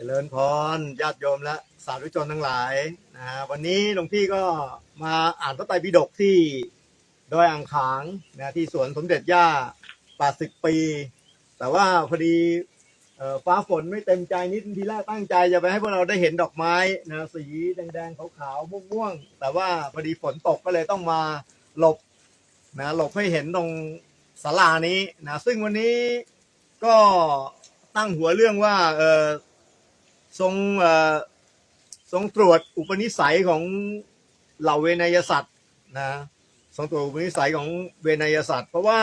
เจริญพรญาติโยมและสาธุชนทั้งหลายนะวันนี้หลวงพี่ก็มาอ่านพระไตรปิฎกที่ดอยอ่างขางนะที่สวนสมเด็จย่า80ปี แต่ว่าพอดีฟ้าฝนไม่เต็มใจนิดทีแรกตั้งใจจะไปให้พวกเราได้เห็นดอกไม้นะสีแดงๆขาวๆม่วงๆแต่ว่าพอดีฝนตกก็เลยต้องมาหลบนะหลบให้เห็นตรงศาลานี้นะซึ่งวันนี้ก็ตั้งหัวเรื่องว่าเออ ทรงทรงตรวจอุปนิสัยของเหล่าเวนยสัตว์นะทรงตรวจอุปนิสัยของเวนยสัตว์เพราะว่า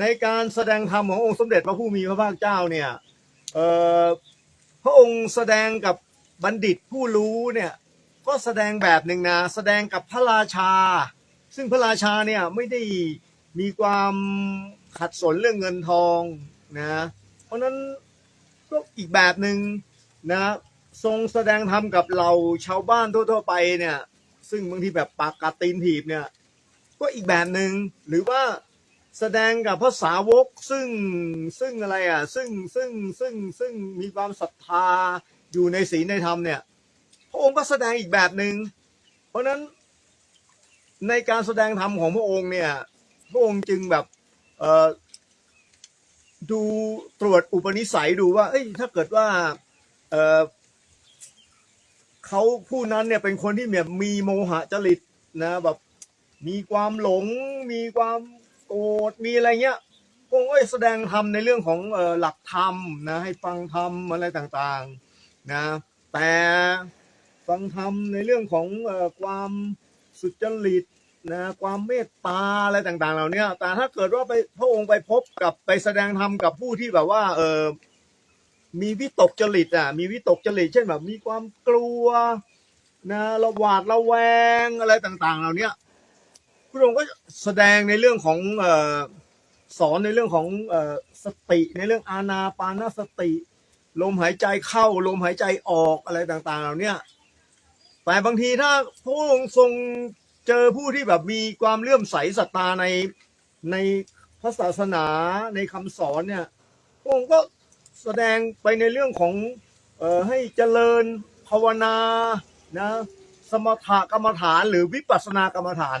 ในการแสดงธรรมขององค์สมเด็จพระผู้มีพระภาคเจ้าเนี่ยพระองค์แสดงกับบัณฑิตผู้รู้เนี่ยก็แสดงแบบหนึ่งนะแสดงกับพระราชา ซึ่งพระราชาเนี่ยไม่ได้มีความขัดสนเรื่องเงินทองนะเพราะฉะนั้นก็อีกแบบหนึ่ง นะทรงแสดงธรรมกับเราชาวบ้านทั่วๆไปเนี่ย ซึ่งบางทีแบบปากกัดตีนถีบเนี่ย ก็อีกแบบหนึ่งหรือว่าแสดงกับพระสาวกซึ่งซึ่งอะไรอะซึ่งซึ่งซึ่งซึ่งมีความศรัทธาอยู่ในศีลในธรรมเนี่ย พระองค์ก็แสดงอีกแบบหนึ่งเพราะฉะนั้นในการแสดงธรรมของพระองค์เนี่ยพระองค์จึงแบบเอ่อดูตรวจอุปนิสัยดูว่า เอ้ย ถ้าเกิดว่า เอ่อเขาผู้นั้นเนี่ยเป็นคนที่แบบมีโมหะจริตนะแบบมีความหลง มีความโกรธมีอะไรเงี้ยพระองแสดงธรรมในเรื่องของเอ่อหลักธรรมนะให้ฟังธรรมอะไรต่างๆนะแต่ฟังธรรมในเรื่องของเอ่อความสุจริตนะความเมตตาอะไรต่างๆ เหล่านี้แต่ถ้าเกิดว่าไปพระองค์ไปพบกับไปแสดงธรรมกับผู้ที่แบบว่าเออ มีวิตกจริตอะมีวิตกจริตเช่นแบบมีความกลัวนะระหวาดระแวงอะไรต่าง ๆ เหล่านี้พระองค์ก็แสดงในเรื่องของอสอนในเรื่องของอสติในเรื่องอานาปานสติ ลมหายใจเข้าลมหายใจออกอะไรต่างๆ เหล่านี้แต่บางทีถ้าพระองค์ทรงเจอผู้ที่แบบมีความเลื่อมใสศรัทธาในในพระศาสนาในคำสอนเนี่ยพระองค์ก็ แสดงไปในเรื่องของเอ่อให้เจริญภาวนานะสมถกรรมฐานหรือวิปัสสนากรรมฐาน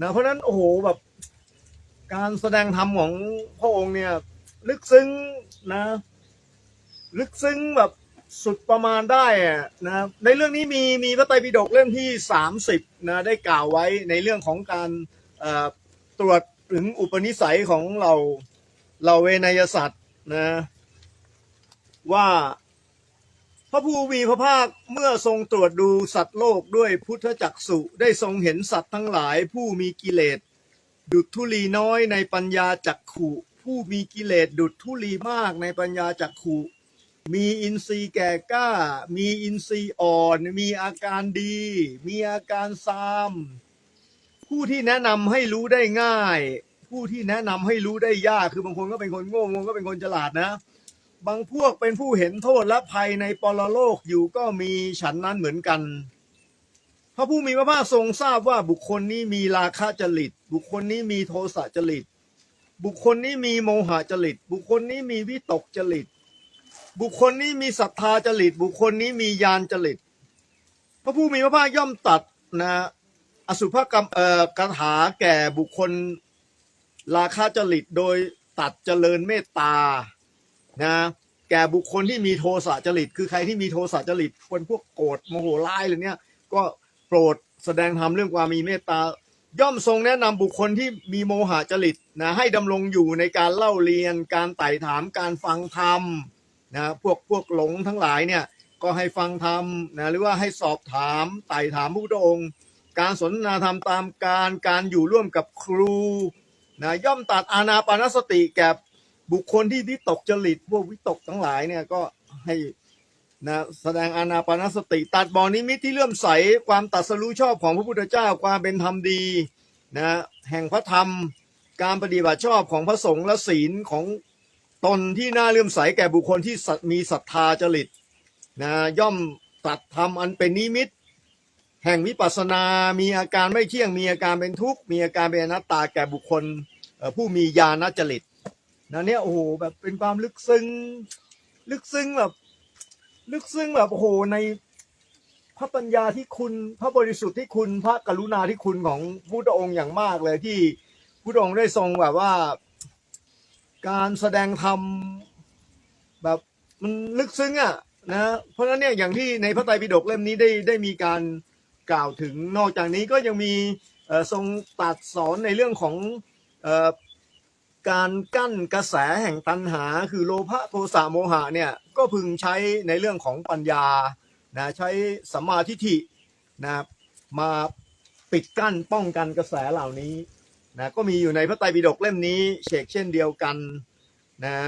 นะเพราะฉะนั้นโอ้โหแบบการแสดงธรรมของพระองค์เนี่ยลึกซึ้งนะลึกซึ้งแบบสุดประมาณได้นะในเรื่องนี้มีมีพระไตรปิฎกเล่มที่ 30นะได้กล่าวไว้ในเรื่องของการตรวจถึงอุปนิสัยของเราเราเวนยสัตว์นะ ว่า พระผู้มีพระภาคเมื่อทรงตรวจดูสัตว์โลกด้วยพุทธจักสุได้ทรงเห็นสัตว์ทั้งหลายผู้มีกิเลสดุจธุลีน้อยในปัญญาจักขุผู้มีกิเลสดุจธุลีมากในปัญญาจักขุมีอินทรีย์แก่กล้า มีอินทรีย์อ่อน มีอาการดี มีอาการซาม ผู้ที่แนะนำให้รู้ได้ง่าย ผู้ที่แนะนำให้รู้ได้ยาก คือบางคนก็เป็นคนโง่บางคนก็เป็นคนฉลาดนะ บางพวกเป็นผู้เห็นโทษและภัยในปรโลกอยู่ก็มีฉันนั้นเหมือนกัน พระผู้มีพระภาคทรงทราบว่าบุคคลนี้มีราคะจริต บุคคลนี้มีโทสะจริต บุคคลนี้มีโมหะจริต บุคคลนี้มีวิตกจริต บุคคลนี้มีศรัทธาจริต บุคคลนี้มีญาณจริต พระผู้มีพระภาคย่อมตัดนะอสุภกรรมเอ่อกถาแก่บุคคลราคะจริตโดยตัดเจริญเมตตา นะแก่บุคคลที่มีโทสะจริต คือใครที่มีโทสะจริตคนพวกโกรธโมโหร้ายอะไรเนี้ยก็โปรดแสดงธรรมเรื่องความมีเมตตา ย่อมทรงแนะนำบุคคลที่มีโมหะจริตนะให้ดำรงอยู่ในการเล่าเรียน การไต่ถามการฟังธรรมนะพวกพวกหลงทั้งหลายเนี่ยก็ให้ฟังธรรมนะหรือว่าให้สอบถามไต่ถามพระพุทธองค์ การสนทนาธรรมตามการการอยู่ร่วมกับครูนะย่อมตัดอานาปานสติแก่ บุคคลที่วิตกจริตพวกวิตกทั้งหลายเนี่ยก็ให้นะแสดงอานาปานสติ ตัดบ่อนิมิตที่เลื่อมใสความตัดสรู้ชอบของพระพุทธเจ้าความเป็นธรรมดีนะแห่งพระธรรมการปฏิบัติชอบของพระสงฆ์และศีลของตนที่น่าเลื่อมใสแก่บุคคลที่มีศรัทธาจริตนะย่อมตัดธรรมอันเป็นนิมิต แห่งวิปัสสนา มีอาการไม่เที่ยงมีอาการเป็นทุกข์มีอาการเป็นอนัตตาแก่บุคคลผู้มีญาณจริต นะเนี่ยโอ้โหแบบเป็นความลึกซึ้ง ลึกซึ้งแบบ ลึกซึ้งแบบโอ้โหในพระปัญญาที่คุณพระบริสุทธิ์ที่คุณพระกรุณาที่คุณของพุทธองค์อย่างมากเลยที่พุทธองค์ได้ทรงแบบว่า การแสดงธรรมแบบมันลึกซึ้งอะนะเพราะฉะนั้นเนี่ยอย่างที่ในพระไตรปิฎกเล่มนี้ได้ได้มีการกล่าวถึงนอกจากนี้ก็ยังมีทรงตัดสอนในเรื่องของ การกั้นกระแสแห่งตัณหา คือโลภะโทสะโมหะเนี่ยก็พึงใช้ในเรื่องของปัญญานะใช้สัมมาทิฏฐินะมาปิดกั้นป้องกันกระแสเหล่านี้นะก็มีอยู่ในพระไตรปิฎกเล่มนี้เชกเช่นเดียวกันนะ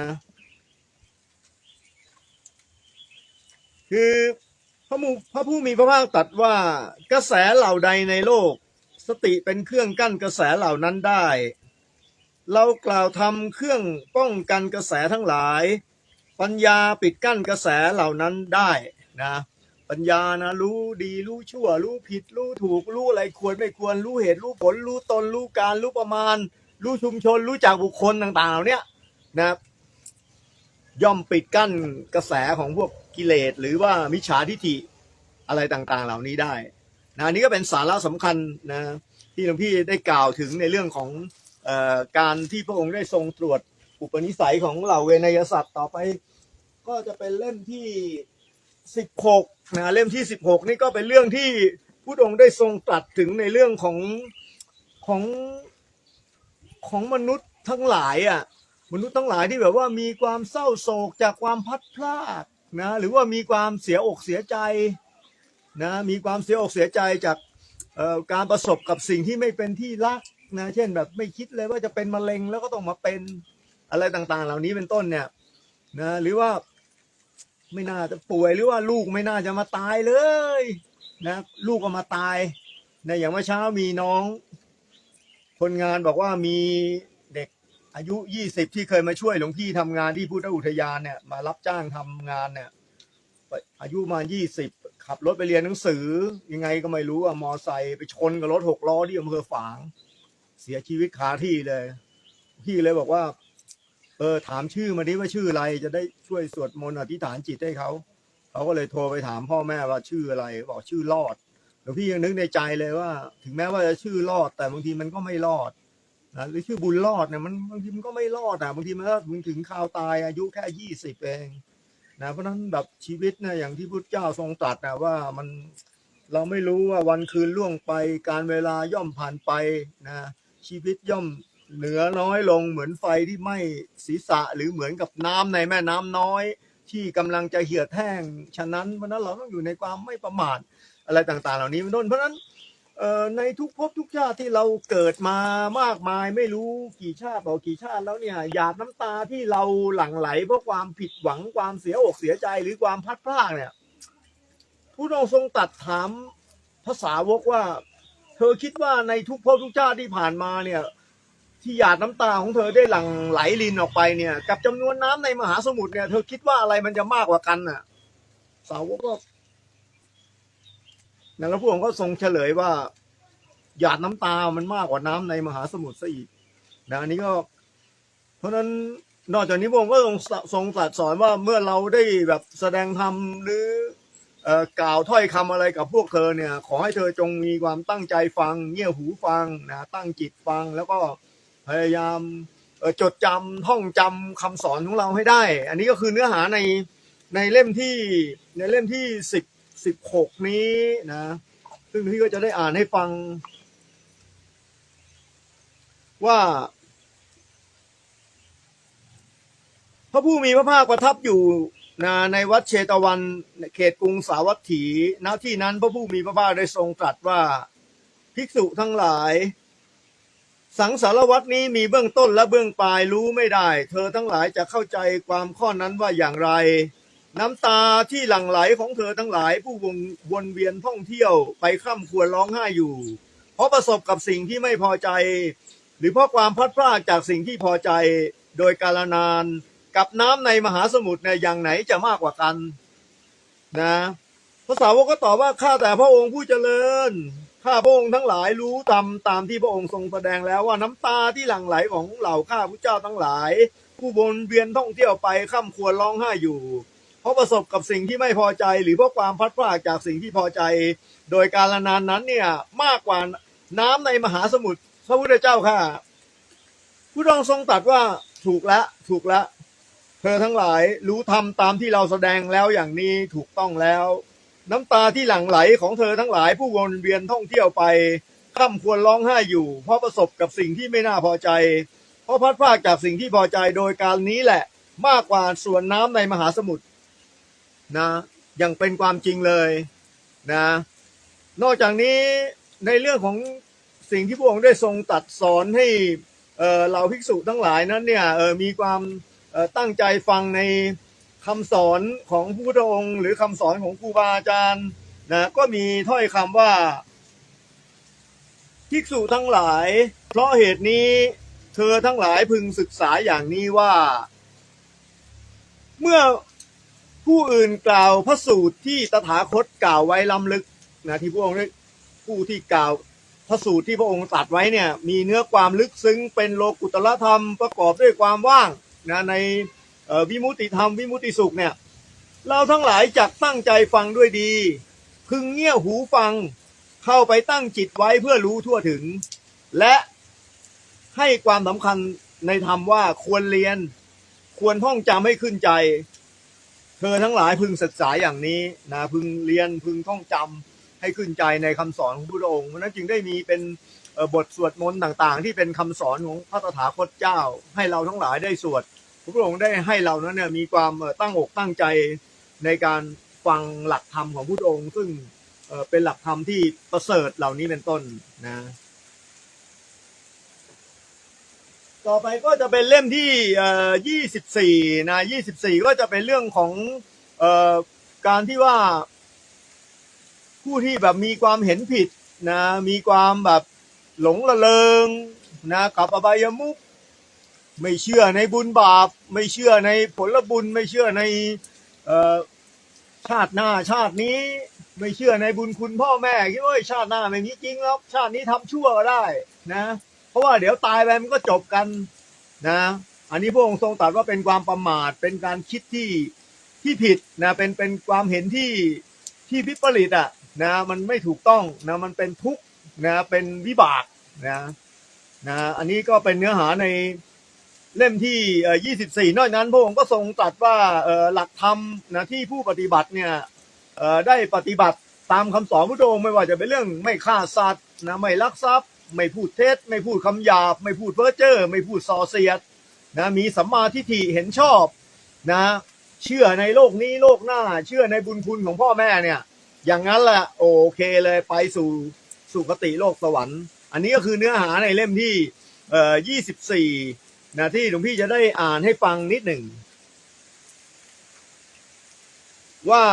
คือพระมูพระผู้มีพระภาคตรัสว่ากระแสเหล่าใดในโลก สติเป็นเครื่องกั้นกระแสเหล่านั้นได้ เรากล่าวทำเครื่องป้องกันกระแสทั้งหลาย ปัญญาปิดกั้นกระแสเหล่านั้นได้นะปัญญานะรู้ดีรู้ชั่ว รู้ผิด รู้ถูก รู้อะไรควรไม่ควร รู้เหตุรู้ผล รู้ตน รู้การรู้ประมาณ รู้ชุมชน รู้จักบุคคลต่างๆ เหล่านี้นะย่อมปิดกั้นกระแสของพวกกิเลสหรือว่ามิจฉาทิฐิอะไรต่างๆ เหล่านี้ได้นะนนี้ก็เป็นสาระสำคัญนะที่หลวงพี่ได้กล่าวถึงในเรื่องของ การที่พระองค์ได้ทรงตรวจอุปนิสัยของเหล่าเวนยสัตว์ต่อไป ก็จะเป็นเล่มที่สิบหกนะเล่มที่สิบหกนี่ก็เป็นเรื่องที่พระองค์ได้ทรงตรัสถึงในเรื่องของของของมนุษย์ทั้งหลายอะมนุษย์ทั้งหลายที่แบบว่ามีความเศร้าโศกจากความพัดพลาดนะหรือว่ามีความเสียอกเสียใจนะมีความเสียอกเสียใจจากการประสบกับสิ่งที่ไม่เป็นที่รัก นะ เช่นแบบไม่คิดเลยว่าจะเป็นมะเร็งแล้วก็ต้องมาเป็นอะไรต่าง ๆ เหล่านี้เป็นต้นเนี่ยนะหรือว่าไม่น่าจะป่วยหรือว่าลูกไม่น่าจะมาตายเลยนะลูกก็มาตายนะอย่างเมื่อเช้ามีน้อง คนงานบอกว่ามีเด็กอายุยี่สิบที่เคยมาช่วยหลวงพี่ทำงานที่พุทธอุทยานเนี่ยมารับจ้างทำงานเนี่ยอายุมายี่สิบขับรถไปเรียนหนังสือ ยังไงก็ไม่รู้อะมอไซค์ไปชนกับรถหกล้อที่อำเภอฝาง เสียชีวิตคาที่เลย พี่เลยบอกว่า เออถามชื่อมาดิว่าชื่ออะไร จะได้ช่วยสวดมนต์อธิษฐานจิตให้เขาเขาก็เลยโทรไปถามพ่อแม่ว่าชื่ออะไร บอกชื่อรอดหลวงพี่ยังนึกในใจเลยว่า ถึงแม้ว่าจะชื่อรอด แต่บางทีมันก็ไม่รอดนะหรือชื่อบุญรอดเนี่ยมันบางทีมันก็ไม่รอดอะบางทีมันก็มึงถึงข่าวตายอายุแค่ยี่สิบเองนะเพราะฉะนั้นแบบชีวิตนะอย่างที่พุทธเจ้าทรงตรัสนะว่ามันเราไม่รู้ว่าวันคืนล่วงไปการเวลาย่อมผ่านไปนะ ชีวิตย่อมเหลือน้อยลงเหมือนไฟที่ไหม้ศีรษะหรือเหมือนกับน้ำในแม่น้ำน้อย ที่กำลังจะเหี่ยวแห้ง ฉะนั้นเพราะฉะนั้นเราต้องอยู่ในความไม่ประมาทอะไรต่างๆ เหล่านี้เป็นต้นเพราะฉะนั้นเอ่อในทุกภพทุกชาติที่เราเกิดมามากมายไม่รู้กี่ชาติต่อกี่ชาติแล้วเนี่ยหยาดน้ำตาที่เราหลั่งไหลเพราะความผิดหวังความเสียอกเสียใจหรือความพลัดพรากเนี่ย ผู้องค์ทรงตรัดถามภาษาวกว่า เธอคิดว่าในทุกภพทุกชาติที่ผ่านมาเนี่ย ที่หยาดน้ำตาของเธอได้หลั่งไหลลินออกไปเนี่ย กับจำนวนน้ำในมหาสมุทรเนี่ย เธอคิดว่าอะไรมันจะมากกว่ากันน่ะ สาวกก็นะแล้วพระองค์ก็ทรงเฉลยว่า หยาดน้ำตามันมากกว่าน้ำในมหาสมุทรซะอีกนะอันนี้ก็ เพราะฉะนั้นนอกจากนี้พระองค์ก็ทรงทรงตรัสสอนว่าเมื่อเราได้แบบแสดงธรรมหรือ กล่าวถ้อยคำอะไรกับพวกเธอเนี่ย ขอให้เธอจงมีความตั้งใจฟัง เงี่ยหูฟังนะตั้งจิตฟังแล้วก็พยายามจดจำท่องจำคำสอนของเราให้ได้ อันนี้ก็คือเนื้อหาในในเล่มที่ในเล่มที่สิบสิบหกนี้นะ ซึ่งพี่ก็จะได้อ่านให้ฟัง ว่า พระผู้มีพระภาคประทับอยู่ นะในวัดเชตวันเขตกรุงสาวัตถีณที่นั้นพระผู้มีพระภาคได้ทรงตรัสว่าภิกษุทั้งหลาย สังสารวัตนี้มีเบื้องต้นและเบื้องปลายรู้ไม่ได้ เธอทั้งหลายจะเข้าใจความข้อนั้นว่าอย่างไร น้ำตาที่หลั่งไหลของเธอทั้งหลายผู้วงวนเวียนท่องเที่ยวไปคร่ำควญร้องไห้อยู่ เพราะประสบกับสิ่งที่ไม่พอใจ หรือเพราะความพลัดพรากจากสิ่งที่พอใจโดยกาลนาน กับน้ำในมหาสมุทรเนี่ยอย่างไหนจะมากกว่ากัน นะภาษาวกก็ตอบว่าข้าแต่พระองค์ผู้เจริญข้าพระองค์ทั้งหลายรู้ตามตามที่พระองค์ทรงแสดงแล้วว่าน้ำตาที่หลั่งไหลของเหล่าข้าพระเจ้าทั้งหลาย ผู้วนเวียนท่องเที่ยวไปค่ำควรร้องไห้อยู่ เพราะประสบกับสิ่งที่ไม่พอใจหรือเพราะความพัดพรากจากสิ่งที่พอใจ โดยการละนานนั้นเนี่ยมากกว่าน้ำในมหาสมุทรพระพุทธเจ้าค่ะผู้รองทรงตรัสว่าถูกละถูกละ เธอทั้งหลายรู้ทำตามที่เราแสดงแล้วอย่างนี้ถูกต้องแล้ว น้ำตาที่หลั่งไหลของเธอทั้งหลายผู้วนเวียนท่องเที่ยวไปค่ำควรร้องไห้อยู่ เพราะประสบกับสิ่งที่ไม่น่าพอใจ เพราะพลัดพากจากสิ่งที่พอใจโดยการนี้แหละมากกว่าส่วนน้ำในมหาสมุทรนะยังเป็นความจริงเลยนะ นอกจากนี้ในเรื่องของสิ่งที่พระองค์ได้ทรงตัดสอนให้เอ่อเหล่าภิกษุทั้งหลายนั้นเนี่ยมีความ ตั้งใจฟังในคำสอนของพระพุทธองค์หรือคำสอนของครูบาอาจารย์นะก็มีถ้อยคำว่าภิกษุทั้งหลาย เพราะเหตุนี้เธอทั้งหลายพึงศึกษาอย่างนี้ว่า เมื่อผู้อื่นกล่าวพระสูตรที่ตถาคตกล่าวไว้ล้ำลึกนะที่พระองค์ผู้ที่กล่าวพระสูตรที่พระองค์ตรัสไว้เนี่ย มีเนื้อความลึกซึ้งเป็นโลกุตละธรรมประกอบด้วยความว่าง นะในวิมุติธรรมวิมุติสุขเนี่ยเราทั้งหลายจักตั้งใจฟังด้วยดี พึงเงี่ยหูฟังเข้าไปตั้งจิตไว้เพื่อรู้ทั่วถึง และให้ความสำคัญในธรรมว่าควรเรียน ควรท่องจำให้ขึ้นใจ เธอทั้งหลายพึงศึกษาอย่างนี้นะพึงเรียนพึงท่องจำให้ขึ้นใจในคำสอนของพระองค์เพราะนั้นจึงได้มีเป็นบทสวดมนต์ต่าง ๆ ที่เป็นคำสอนของพระตถาคตเจ้า ให้เราทั้งหลายได้สวด พระองค์ได้ให้เรานั้นเนี่ยมีความตั้งอกตั้งใจในการฟังหลักธรรมของพระองค์ ซึ่งเป็นหลักธรรมที่ประเสริฐเหล่านี้เป็นต้นนะ ต่อไปก็จะเป็นเล่มที่ 24 นะ 24 ก็จะเป็นเรื่องของออการที่ว่าผู้ที่แบบมีความเห็นผิดนะ มีความแบบหลงละเลงนะกับอบายมุข ไม่เชื่อในบุญบาป ไม่เชื่อในผลบุญ ไม่เชื่อในอชาติหน้าชาตินี้ ไม่เชื่อในบุญคุณพ่อแม่คิดว่าชาติหน้าไม่มีจริงแล้วชาตินี้ทำชั่วก็ได้นะ เพราะว่าเดี๋ยวตายไปมันก็จบกันนะ อันนี้พระองค์ทรงตรัสว่าเป็นความประมาทเป็นการคิดที่ที่ผิดนะเป็นเป็นความเห็นที่ที่วิปริตอะนะมันไม่ถูกต้องนะมันเป็นทุกข์นะเป็นวิบากนะนะอันนี้ก็เป็นเนื้อหาใน เล่มที่ 24 นอกนั้นพระองค์ก็ทรงตรัสว่าหลักธรรมนะที่ผู้ปฏิบัติเนี่ยได้ปฏิบัติตามคำสอนพระองค์ไม่ว่าจะเป็นเรื่องไม่ฆ่าสัตว์นะไม่ลักทรัพย์ ไม่พูดเท็จ ไม่พูดคำหยาบ ไม่พูดเพ้อเจ้อไม่พูดส่อเสียดนะมีสัมมาทิฏฐิเห็นชอบนะเชื่อในโลกนี้โลกหน้า เชื่อในบุญคุณของพ่อแม่เนี่ย อย่างนั้นแหละโอเคเลยไปสู่สุคติโลกสวรรค์ อันนี้ก็คือเนื้อหาในเล่มที่เอ่อ24 นะที่หลวงพี่จะได้อ่านให้ฟังนิดหนึ่ง ว่า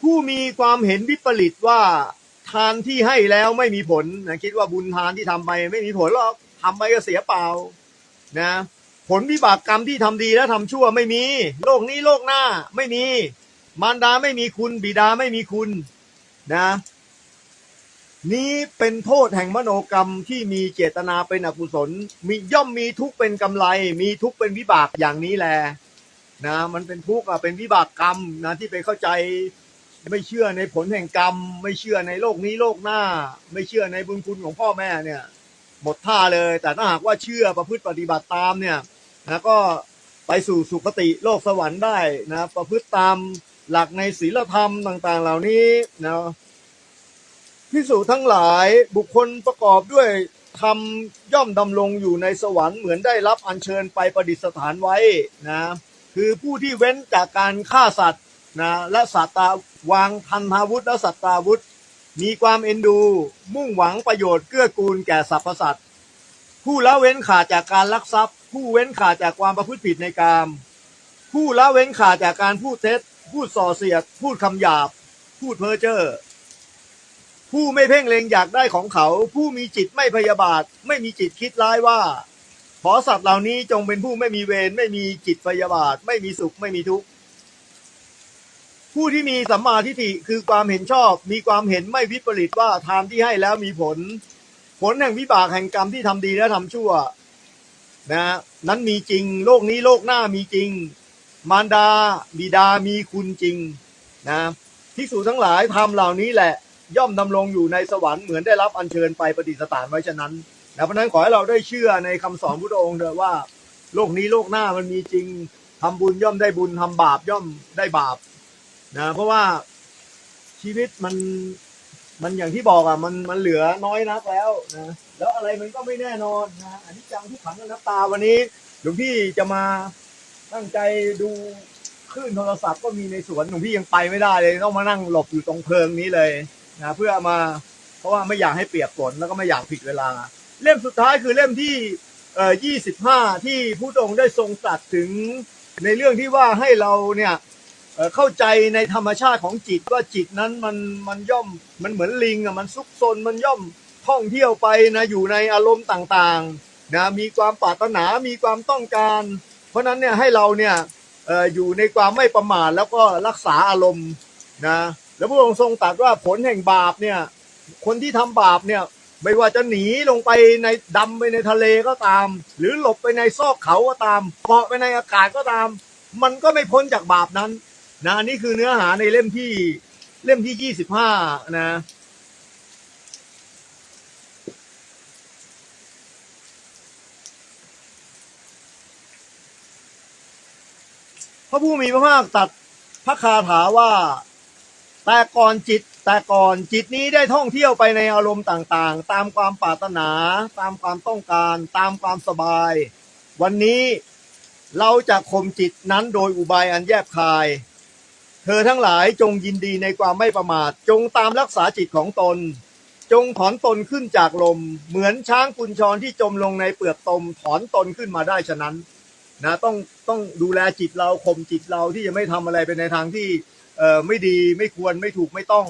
ผู้มีความเห็นวิปริตว่าทานที่ให้แล้วไม่มีผลนะคิดว่าบุญทานที่ทำไปไม่มีผลหรอกทำไปก็เสียเปล่านะผลวิบากกรรมที่ทำดีและทำชั่วไม่มี โลกนี้โลกหน้าไม่มี มารดาไม่มีคุณบิดาไม่มีคุณนะ นี้เป็นโทษแห่งมโนกรรมที่มีเจตนาเป็นอกุศลมีย่อมมีทุกเป็นกำไร มีทุกเป็นวิบากอย่างนี้แหละนะมันเป็นทุกข์อะเป็นวิบากกรรมนะที่ไปเข้าใจไม่เชื่อในผลแห่งกรรม ไม่เชื่อในโลกนี้โลกหน้า ไม่เชื่อในบุญคุณของพ่อแม่เนี่ย หมดท่าเลย แต่ถ้าหากว่าเชื่อประพฤติปฏิบัติตามเนี่ยนะก็ไปสู่สุคติโลกสวรรค์ได้นะ ประพฤติตาม หลักในศีลธรรมต่างๆ เหล่านี้นะพิสูจทั้งหลายบุคคลประกอบด้วยทำย่อมดำรงอยู่ในสวรรค์เหมือนได้รับอัญเชิญไปประดิษฐานไว้นะคือผู้ที่เว้นจากการฆ่าสัตว์นะและสัตตาวางพันธาวุธและสัตตาวุธ มีความเอ็นดู มุ่งหวังประโยชน์เกื้อกูลแก่สรรพสัตว์ผู้ละเว้นขาดจากการลักทรัพย์ ผู้เว้นขาดจากความประพฤติผิดในกาม ผู้ละเว้นขาดจากการพูดเท็จ พูดส่อเสียด พูดคำหยาบ พูดเพ้อเจ้อผู้ไม่เพ่งเล็งอยากได้ของเขา ผู้มีจิตไม่พยาบาท ไม่มีจิตคิดร้ายว่า ขอสัตว์เหล่านี้จงเป็นผู้ไม่มีเวรไม่มีจิตพยาบาท ไม่มีสุขไม่มีทุกข์ผู้ที่มีสัมมาทิฏฐิคือความเห็นชอบ มีความเห็นไม่วิปริตว่าทานที่ให้แล้วมีผล ผลแห่งวิบากแห่งกรรมที่ทำดีและทำชั่ว นะ นั้นมีจริง โลกนี้โลกหน้ามีจริง มารดาบิดามีคุณจริงนะภิกษุทั้งหลายทำเหล่านี้แหละย่อมดำรงอยู่ในสวรรค์เหมือนได้รับอัญเชิญไปประดิษฐานไว้ฉะนั้นนะเพราะนั้นขอให้เราได้เชื่อในคำสอนพุทธองค์เถอะว่า โลกนี้โลกหน้ามันมีจริงทำบุญย่อมได้บุญทำบาปย่อมได้บาปนะเพราะว่าชีวิตมันมันอย่างที่บอกอะมันมันเหลือน้อยนักแล้วนะแล้วอะไรมันก็ไม่แน่นอนนะอันนี้จังที่ขังอนัตตาวันนี้หลวงพี่จะมา ตั้งใจดูคลื่นโทรศัพท์ก็มีในสวนหลวงพี่ยังไปไม่ได้เลยต้องมานั่งหลบอยู่ตรงเพลิงนี้เลยนะเพื่อมาเพราะว่าไม่อยากให้เปียกฝนแล้วก็ไม่อยากผิดเวลา เล่มสุดท้ายคือเล่มที่เอ่อยี่สิบห้าที่ผู้องได้ทรงตรัสถึงในเรื่องที่ว่าให้เราเนี่ยเอ่อเข้าใจในธรรมชาติของจิตว่าจิตนั้นมันมันย่อมมันเหมือนลิงอะมันซุกซนมันย่อมท่องเที่ยวไปนะอยู่ในอารมณ์ต่างๆนะมีความปรารถนามีความต้องการ เพราะนั้นเนี่ยให้เราเนี่ยออยู่ในความไม่ประมาทแล้วก็รักษาอารมณ์นะแล้วพระองค์ทรงตรัสว่าผลแห่งบาปเนี่ยคนที่ทำบาปเนี่ยไม่ว่าจะหนีลงไปในดำไปในทะเลก็ตาม หรือหลบไปในซอกเขาก็ตามเกาะไปในอากาศก็ตาม มันก็ไม่พ้นจากบาปนั้นนะนนี่คือเนื้อหาในเล่มที่เล่มที่ยี่สิบห้านะ พระผู้มีพระภาคตัดพระคาถาว่า แต่ก่อนจิต แต่ก่อนจิตนี้ได้ท่องเที่ยวไปในอารมณ์ต่างๆ ตามความปรารถนา ตามความต้องการ ตามความสบาย วันนี้เราจะข่มจิตนั้นโดยอุบายอันแยบคาย เธอทั้งหลายจงยินดีในความไม่ประมาท จงตามรักษาจิตของตน จงถอนตนขึ้นจากลม เหมือนช้างกุญชรที่จมลงในเปลือกตมถอนตนขึ้นมาได้ฉะนั้น นะต้องต้องดูแลจิตเราข่มจิตเราที่จะไม่ทำอะไรไปในทางที่เอ่อไม่ดีไม่ควรไม่ถูกไม่ต้อง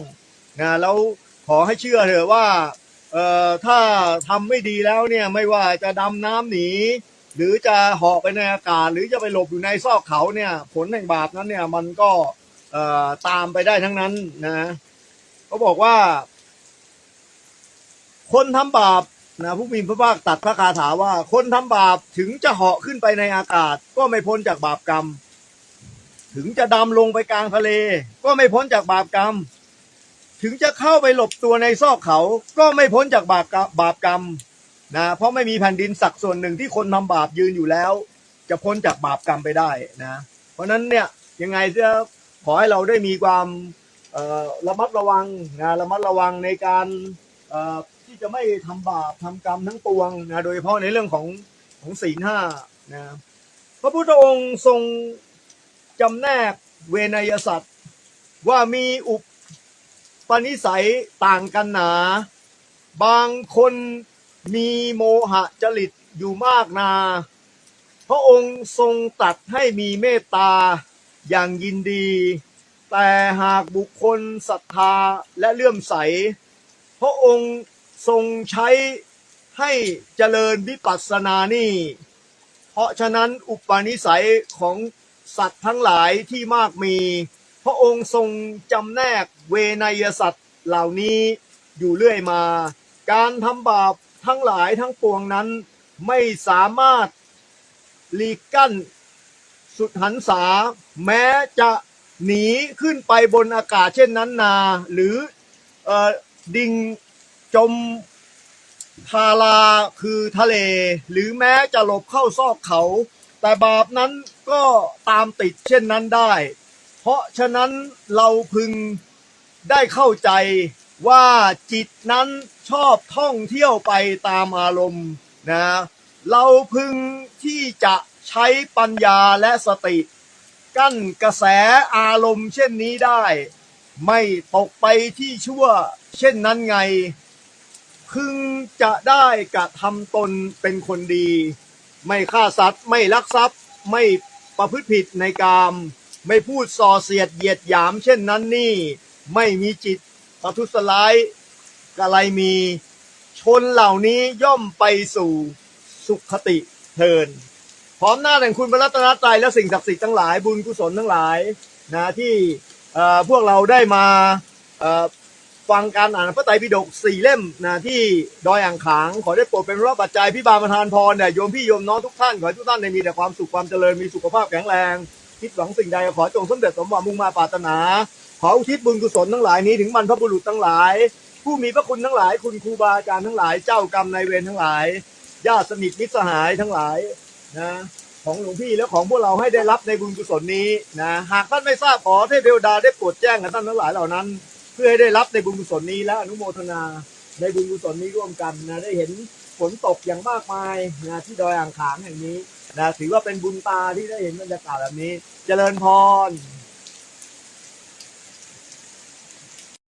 นะแล้วขอให้เชื่อเถอะว่าเอ่อถ้าทำไม่ดีแล้วเนี่ยไม่ว่าจะดำน้ำหนีหรือจะเหาะไปในอากาศ หรือจะไปหลบอยู่ในซอกเขาเนี่ยผลแห่งบาปนั้นเนี่ยมันก็เอ่อตามไปได้ทั้งนั้นนะเขาบอกว่า คนทำบาป นะผู้มีพระภาคตัดพระคาถาว่า คนทำบาปถึงจะเหาะขึ้นไปในอากาศ ก็ไม่พ้นจากบาปกรรม ถึงจะดำลงไปกลางทะเล ก็ไม่พ้นจากบาปกรรม ถึงจะเข้าไปหลบตัวในซอกเขา ก็ไม่พ้นจากบาปบาปกรรมนะเพราะไม่มีแผ่นดินสักส่วนหนึ่งที่คนทำบาปยืนอยู่แล้ว จะพ้นจากบาปกรรมไปได้นะเพราะฉะนั้นเนี่ยยังไงจะขอให้เราได้มีความระมัดระวังนะระมัดระวังในการ ที่จะไม่ทำบาปทำกรรมทั้งปวงนะโดยเฉพาะในเรื่องของของศีลห้านะพระพุทธองค์ทรงจำแนกเวนยสัตว์ว่ามีอุปปนิสัยต่างกันหนา บางคนมีโมหะจริตอยู่มากนา พระองค์ทรงตัดให้มีเมตตาอย่างยินดี แต่หากบุคคลศรัทธาและเลื่อมใส พระองค์ ทรงใช้ให้เจริญวิปัสสนานี่ เพราะฉะนั้นอุปนิสัยของสัตว์ทั้งหลายที่มากมี พระองค์ทรงจำแนกเวนยสัตว์เหล่านี้อยู่เรื่อยมา การทำบาปทั้งหลายทั้งปวงนั้นไม่สามารถหลีกกั้นสุดหันษาแม้จะหนีขึ้นไปบนอากาศเช่นนั้นนา หรือออดิ่ง จมทาราคือทะเล หรือแม้จะหลบเข้าซอกเขา แต่บาปนั้นก็ตามติดเช่นนั้นได้ เพราะฉะนั้นเราพึงได้เข้าใจว่าจิตนั้นชอบท่องเที่ยวไปตามอารมณ์นะเราพึงที่จะใช้ปัญญาและสติ กั้นกระแสอารมณ์เช่นนี้ได้ ไม่ตกไปที่ชั่วเช่นนั้นไง พึงจะได้กระทำตนเป็นคนดี ไม่ฆ่าสัตว์ ไม่ลักทรัพย์ ไม่ประพฤติผิดในกามไม่พูดส่อเสียดเหยียดหยาม เช่นนั้นนี่ ไม่มีจิตประทุษร้ายกะไรมี ชนเหล่านี้ย่อมไปสู่สุขติเทิน พร้อมหน้าแห่งคุณพระรัตนตรัยและสิ่งศักดิ์สิทธิ์ทั้งหลายบุญกุศลทั้งหลายนะที่พวกเราได้มา ฟังการอ่านพระไตรปิฎกสี่เล่มนะที่ดอยอ่างขาง ขอได้โปรดเป็นพระปัจจัยพิบาลประทานพรเนี่ยโยมพี่โยมน้องทุกท่าน ขอให้ทุกท่านได้มีแต่ความสุขความเจริญมีสุขภาพแข็งแรง คิดหวังสิ่งใดขอจงสำเร็จสมหวังมุ่งมาปรารถนา ขออุทิศบุญกุศลทั้งหลายนี้ถึงบรรพบุรุษทั้งหลาย ผู้มีพระคุณทั้งหลาย คุณครูบาอาจารย์ทั้งหลายเจ้ากรรมนายเวรทั้งหลายญาติสนิทมิตรสหายทั้งหลายนะของหลวงพี่และของพวกเราให้ได้รับในบุญกุศลนี้นะหากท่านไม่ทราบขอเทพเทวดาได้โปรดแจ้งกับท่านทั้งหลายเหล่านั้น พื่อให้ได้รับในบุญกุศลนี้และอนุโมทนาในบุญกุศลนี้ร่วมกันนะได้เห็นฝนตกอย่างมากมายนะที่ดอยอ่างขางแห่งนี้นะถือว่าเป็นบุญตาที่ได้เห็นบรรยากาศแบบนี้ เจริญพร